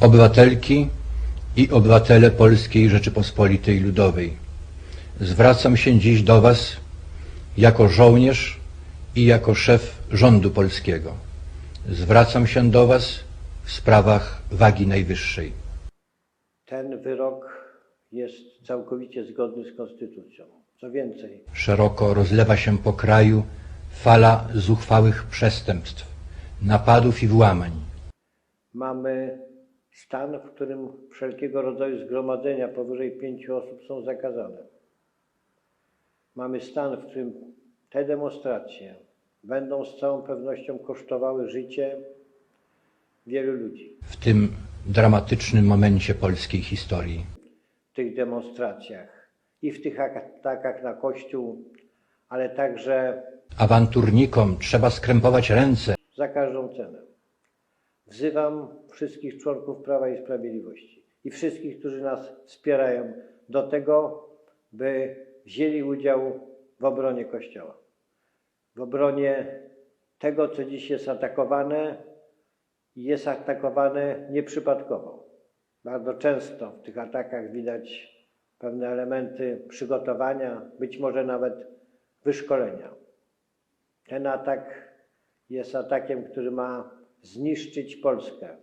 Obywatelki i obywatele Polskiej Rzeczypospolitej Ludowej, zwracam się dziś do Was jako żołnierz i jako szef rządu polskiego. Zwracam się do Was w sprawach wagi najwyższej. Ten wyrok jest całkowicie zgodny z konstytucją. Co więcej, Szeroko rozlewa się po kraju fala zuchwałych przestępstw, napadów i włamań. mamy stan, w którym wszelkiego rodzaju zgromadzenia powyżej pięciu osób są zakazane. Mamy stan, w którym te demonstracje będą z całą pewnością kosztowały życie wielu ludzi. w tym dramatycznym momencie polskiej historii. W tych demonstracjach i w tych atakach na Kościół, ale także Awanturnikom trzeba skrępować ręce, za każdą cenę. Wzywam wszystkich członków Prawa i Sprawiedliwości i wszystkich, którzy nas wspierają, do tego, by wzięli udział w obronie Kościoła. W obronie tego, co dziś jest atakowane i jest atakowane nieprzypadkowo. Bardzo często w tych atakach widać pewne elementy przygotowania, być może nawet wyszkolenia. Ten atak jest atakiem, który ma zniszczyć Polskę.